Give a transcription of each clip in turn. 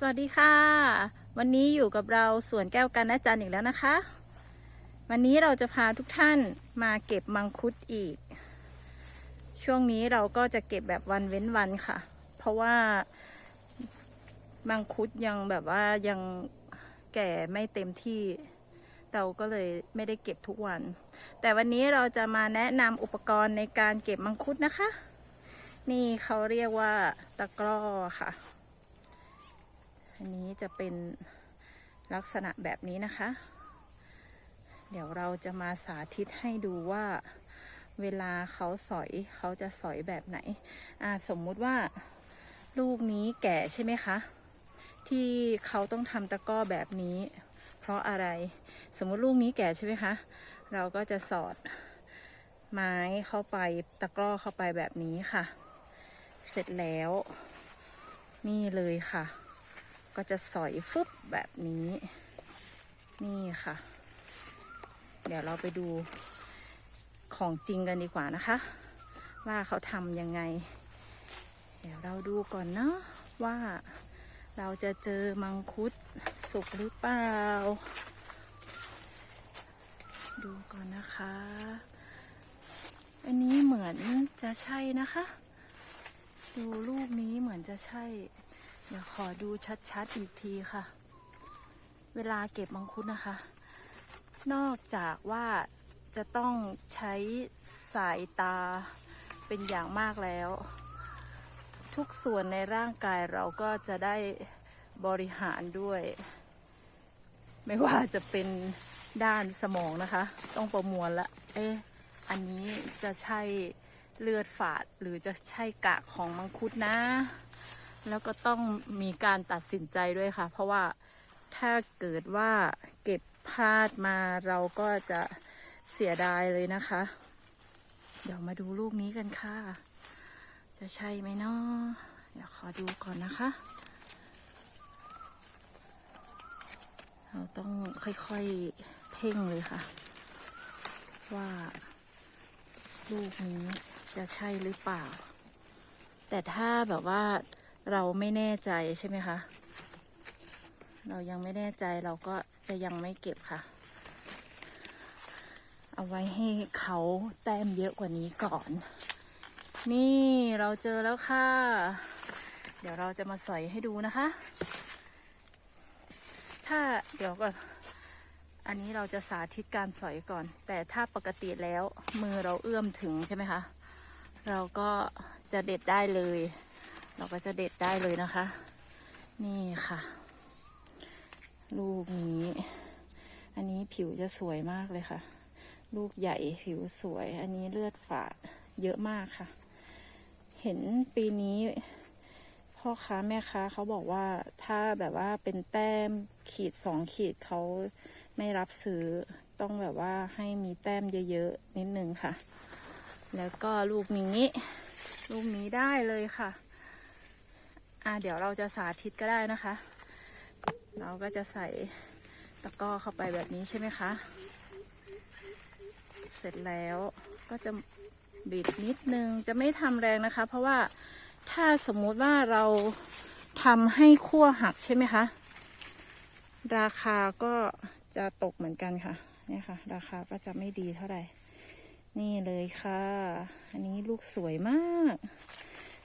สวัสดีค่ะ วันนี้อยู่กับเราสวนแก้วกันนะจันอีกแล้วนะคะ วันนี้เราจะพาทุกท่านมาเก็บมังคุดอีก ช่วงนี้เราก็จะเก็บแบบวันเว้นวันค่ะ เพราะว่ามังคุดยังแบบว่ายังแก่ไม่เต็มที่ เราก็เลยไม่ได้เก็บทุกวัน แต่วันนี้เราจะมาแนะนำอุปกรณ์ในการเก็บมังคุดนะคะ นี่เขาเรียกว่าตะกร้อค่ะ อันนี้จะเป็นลักษณะแบบนี้นะคะ เดี๋ยวเราจะมาสาธิตให้ดูว่าเวลาเขาสอยเขาจะสอยแบบไหน อ่าสมมุติว่าลูกนี้แก่ใช่ไหมคะ ที่เขาต้องทำตะก้อแบบนี้ เพราะอะไร สมมุติลูกนี้แก่ใช่ไหมคะ เราก็จะสอดไม้เข้าไปตะกร้อเข้าไปแบบนี้ค่ะ เสร็จแล้ว นี่เลยค่ะ ก็จะสอยฟึบแบบนี้ นี่ค่ะ เดี๋ยวเราไปดูของจริงกันดีกว่านะคะ ว่าเขาทำยังไง เดี๋ยวเราดูก่อนเนาะว่าเราจะเจอมังคุดสุกหรือเปล่า ดูก่อนนะคะ อันนี้เหมือนจะใช่นะคะ ดูรูปนี้เหมือนจะใช่ เดี๋ยวขอดูชัดๆอีกทีค่ะ เวลาเก็บมังคุดนะคะ นอกจากว่าจะต้องใช้สายตาเป็นอย่างมากแล้ว ทุกส่วนในร่างกายเราก็จะได้บริหารด้วย ไม่ว่าจะเป็นด้านสมองนะคะ ต้องประมวลละ เอ๊ะ อันนี้จะใช่เลือดฝาดหรือจะใช่กากของมังคุดนะ แล้วก็ต้องมีการตัดสินใจด้วยค่ะ เพราะว่าถ้าเกิดว่าเก็บพลาดมาเราก็จะเสียดายเลยนะคะ เดี๋ยวมาดูลูกนี้กันค่ะ จะใช่ไหมเนาะเดี๋ยวขอดูก่อนนะคะ เราต้องค่อยๆเพ่งเลยค่ะ ว่าลูกนี้จะใช่หรือเปล่า แต่ถ้าแบบว่า เราไม่แน่ใจใช่ไหมคะ เรายังไม่แน่ใจเราก็จะยังไม่เก็บค่ะ เอาไว้ให้เขาแต้มเยอะกว่านี้ก่อน นี่เราเจอแล้วค่ะ เดี๋ยวเราจะมาสอยให้ดูนะคะ ถ้าเดี๋ยวก่อนอันนี้เราจะสาธิตการสอยก่อน แต่ถ้าปกติแล้วมือเราเอื้อมถึงใช่ไหมคะ เราก็จะเด็ดได้เลย เราก็จะเด็ดได้เลยนะคะ นี่ค่ะ ลูกนี้ อันนี้ผิวจะสวยมากเลยค่ะ ลูกใหญ่ผิวสวย อันนี้เลือดฝาดเยอะมากค่ะ เห็นปีนี้พ่อค้าแม่ค้าเขาบอกว่าถ้าแบบว่าเป็นแต้มขีดสองขีดเขาไม่รับซื้อต้องแบบว่าให้มีแต้มเยอะๆนิดนึงค่ะ แล้วก็ลูกนี้ ลูกนี้ได้เลยค่ะ อ่าเดี๋ยวเราจะสาธิตก็ได้นะคะ เราก็จะใส่ตะกร้อเข้าไปแบบนี้ใช่ไหมคะ เสร็จแล้วก็จะบิดนิดนึงจะไม่ทำแรงนะคะ เพราะว่าถ้าสมมุติว่าเราทำให้ขั้วหักใช่ไหมคะ ราคาก็จะตกเหมือนกันค่ะเนี่ยค่ะ ราคาก็จะไม่ดีเท่าไหร่ นี่เลยค่ะ อันนี้ลูกสวยมาก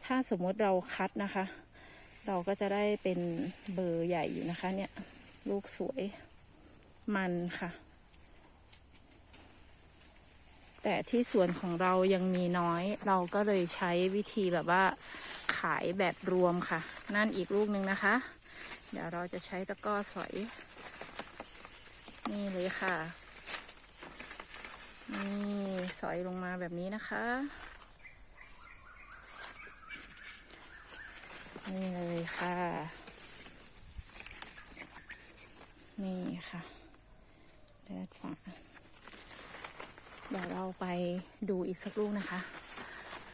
ถ้าสมมติเราคัดนะคะ เราก็จะได้เป็นเบอร์ใหญ่อยู่นะคะเนี่ย ลูกสวยมันค่ะ แต่ที่สวนของเรายังมีน้อย เราก็เลยใช้วิธีแบบว่า ขายแบบรวมค่ะ นั่นอีกลูกหนึ่งนะคะ เดี๋ยวเราจะใช้ตะกร้อสอย นี่เลยค่ะ นี่สอยลงมาแบบนี้นะคะ นี่เลยค่ะ นี่ค่ะเลือดฝาเดี๋ยวเราไปดูอีกสักลูกนะคะ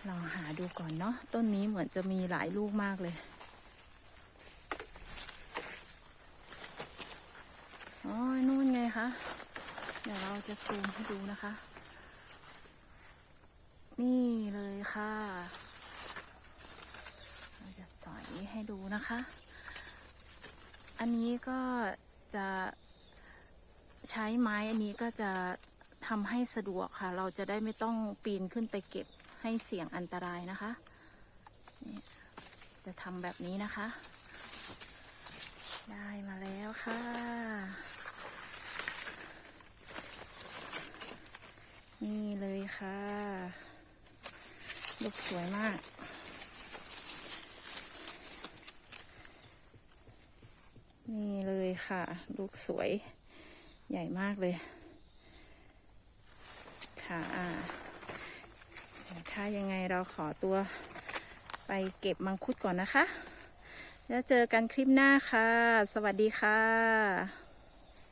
ลองหาดูก่อนเนาะต้นนี้เหมือนจะมีหลายลูกมากเลยอ๋อนู่นไงคะเดี๋ยวเราจะซูมให้ดูนะคะ นี่เลยค่ะ ให้ดูนะคะ อันนี้ก็จะใช้ไม้อันนี้ก็จะทำให้สะดวกค่ะ เราจะได้ไม่ต้องปีนขึ้นไปเก็บให้เสี่ยงอันตรายนะคะ จะทำแบบนี้นะคะ ได้มาแล้วค่ะ นี่เลยค่ะ ลูกสวยมาก นี่เลยค่ะ ลูกสวยใหญ่มากเลย ค่ะถ้ายังไงเราขอตัวไปเก็บมังคุดก่อนนะคะ แล้วเจอกันคลิปหน้าค่ะ สวัสดีค่ะ